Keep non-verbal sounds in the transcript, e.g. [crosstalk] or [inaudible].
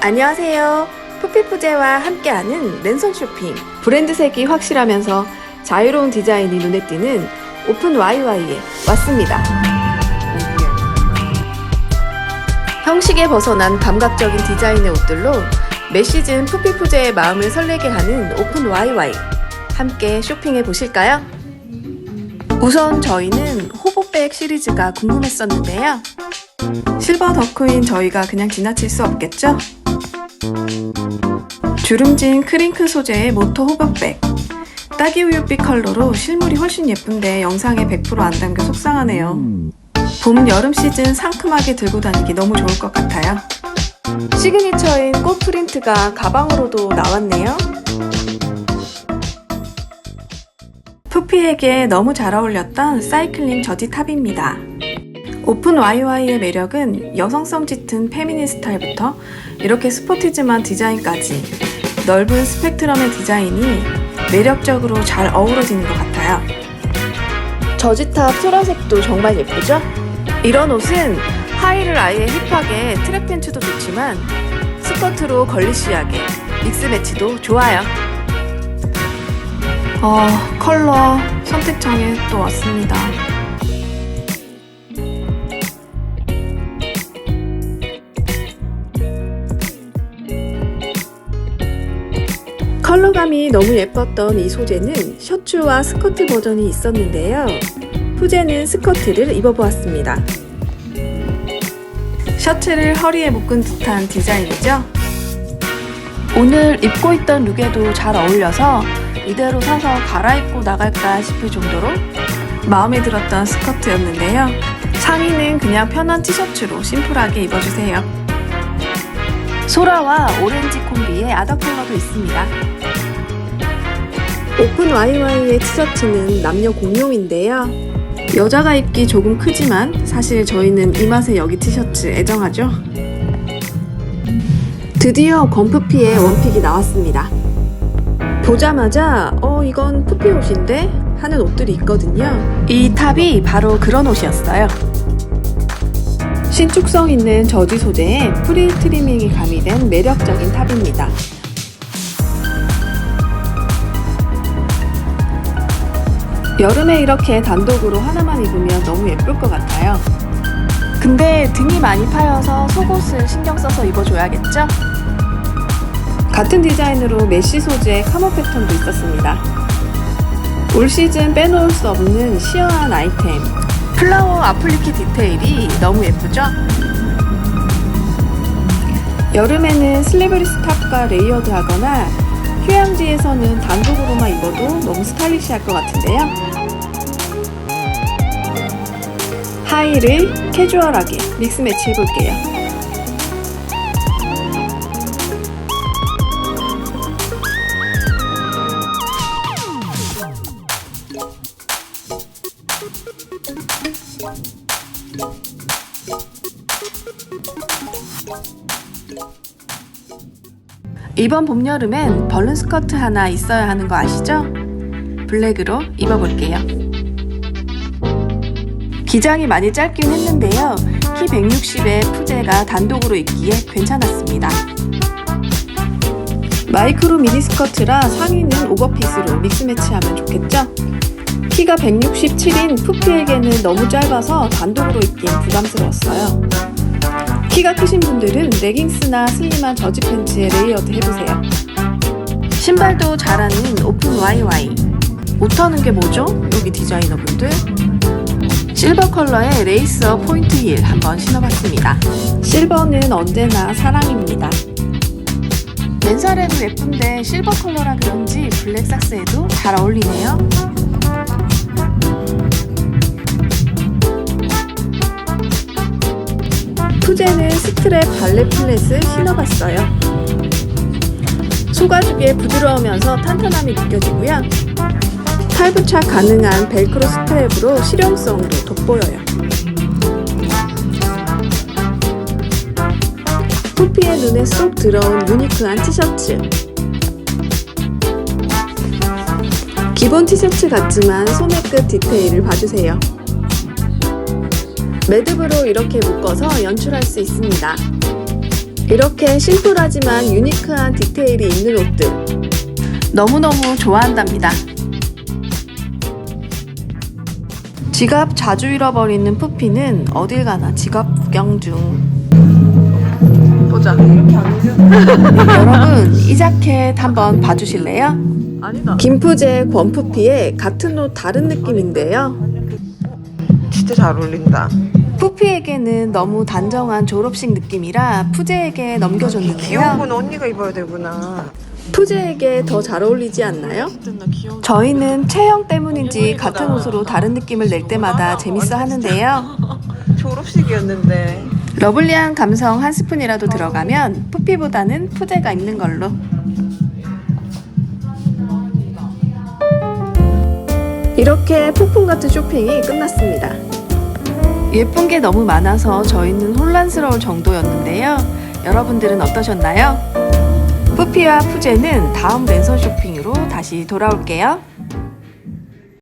안녕하세요. 푸피푸제와 함께하는 랜선 쇼핑. 브랜드색이 확실하면서 자유로운 디자인이 눈에 띄는 오픈 YY에 왔습니다. 형식에 벗어난 감각적인 디자인의 옷들로 매 시즌 푸피푸제의 마음을 설레게 하는 오픈 YY. 함께 쇼핑해 보실까요? 우선 저희는 호보백 시리즈가 궁금했었는데요. 실버 덕후인 저희가 그냥 지나칠 수 없겠죠? 주름진 크링크 소재의 모토 호박백. 딸기 우유빛 컬러로 실물이 훨씬 예쁜데 영상에 100%안 담겨 속상하네요. 봄, 여름 시즌 상큼하게 들고 다니기 너무 좋을 것 같아요. 시그니처인 꽃 프린트가 가방으로도 나왔네요. 푸피에게 너무 잘 어울렸던 사이클링 저지 탑입니다. 오픈 YY의 매력은 여성성 짙은 페미닌 스타일부터 이렇게 스포티즘한 디자인까지 넓은 스펙트럼의 디자인이 매력적으로 잘 어우러지는 것 같아요. 저지탑 소라색도 정말 예쁘죠? 이런 옷은 하의를 아예 힙하게 트랙 팬츠도 좋지만 스커트로 걸리시하게 믹스 매치도 좋아요. 어, 컬러 선택창에 또 왔습니다. 컬러감이 너무 예뻤던 이 소재는 셔츠와 스커트 버전이 있었는데요. 후제는 스커트를 입어보았습니다. 셔츠를 허리에 묶은 듯한 디자인이죠? 오늘 입고 있던 룩에도 잘 어울려서 이대로 사서 갈아입고 나갈까 싶을 정도로 마음에 들었던 스커트였는데요. 상의는 그냥 편한 티셔츠로 심플하게 입어주세요. 소라와 오렌지 콤비의 아더 컬러도 있습니다. 오픈 YY의 티셔츠는 남녀 공용인데요. 여자가 입기 조금 크지만 사실 저희는 이 맛의 여기 티셔츠 애정하죠? 드디어 건프피의 원픽이 나왔습니다. 보자마자 어 이건 푸피 옷인데 하는 옷들이 있거든요. 이 탑이 바로 그런 옷이었어요. 신축성 있는 저지 소재에 프릴 트리밍이 가미된 매력적인 탑입니다. 여름에 이렇게 단독으로 하나만 입으면 너무 예쁠 것 같아요. 근데 등이 많이 파여서 속옷을 신경 써서 입어줘야겠죠? 같은 디자인으로 메쉬 소재 카모 패턴도 있었습니다. 올 시즌 빼놓을 수 없는 시어한 아이템. 플라워 아플리키 디테일이 너무 예쁘죠? 여름에는 슬리브리스 탑과 레이어드 하거나 휴양지에서는 단독으로만 입어도 너무 스타일리시할 것 같은데요. 하의를 캐주얼하게 믹스 매치 해볼게요. 이번 봄 여름엔 벌룬 스커트 하나 있어야 하는 거 아시죠? 블랙으로 입어볼게요. 기장이 많이 짧긴 했는데요. 키 160에 푸제가 단독으로 입기에 괜찮았습니다. 마이크로 미니 스커트라 상의는 오버핏으로 믹스 매치하면 좋겠죠? 키가 167인 푸피에게는 너무 짧아서 단독으로 입기엔 부담스러웠어요. 키가 크신 분들은 레깅스나 슬림한 저지 팬츠에 레이어드 해보세요. 신발도 잘하는 오픈 YY. 못하는 게 뭐죠? 여기 디자이너분들. 실버 컬러의 레이스어 포인트 힐 한번 신어봤습니다. 실버는 언제나 사랑입니다. 맨살에도 예쁜데 실버 컬러라 그런지 블랙 삭스에도 잘 어울리네요. 스트랩 발레 플랫을 신어봤어요. 소가죽의 부드러우면서 탄탄함이 느껴지고요. 탈부착 가능한 벨크로 스트랩으로 실용성도 돋보여요. 푸피의 눈에 쏙 들어온 유니크한 티셔츠. 기본 티셔츠 같지만 소매 끝 디테일을 봐주세요. 매듭으로 이렇게 묶어서 연출할 수 있습니다. 이렇게 심플하지만 유니크한 디테일이 있는 옷들 너무너무 좋아한답니다. 지갑 자주 잃어버리는 푸피는 어딜 가나 지갑 구경 중. 보자. [laughs] 여러분, 이 자켓 한번 봐주실래요? 아니다. 김푸제 권푸피의 같은 옷 다른 느낌인데요. 진짜 잘 어울린다. 푸피에게는 너무 단정한 졸업식 느낌이라 푸제에게 귀여운 넘겨줬는데요. 건 언니가 입어야 되구나. 푸제에게 더 잘 어울리지 않나요? 저희는 체형 때문인지 같은 옷으로 다른 느낌을 낼 때마다 재밌어 하는데요. 졸업식이었는데. 러블리한 감성 한 스푼이라도 들어가면 푸피보다는 푸제가 입는 걸로. 이렇게 폭풍 같은 쇼핑이 끝났습니다. 예쁜 게 너무 많아서 저희는 혼란스러울 정도였는데요. 여러분들은 어떠셨나요? 푸피와 푸제는 다음 랜선 쇼핑으로 다시 돌아올게요.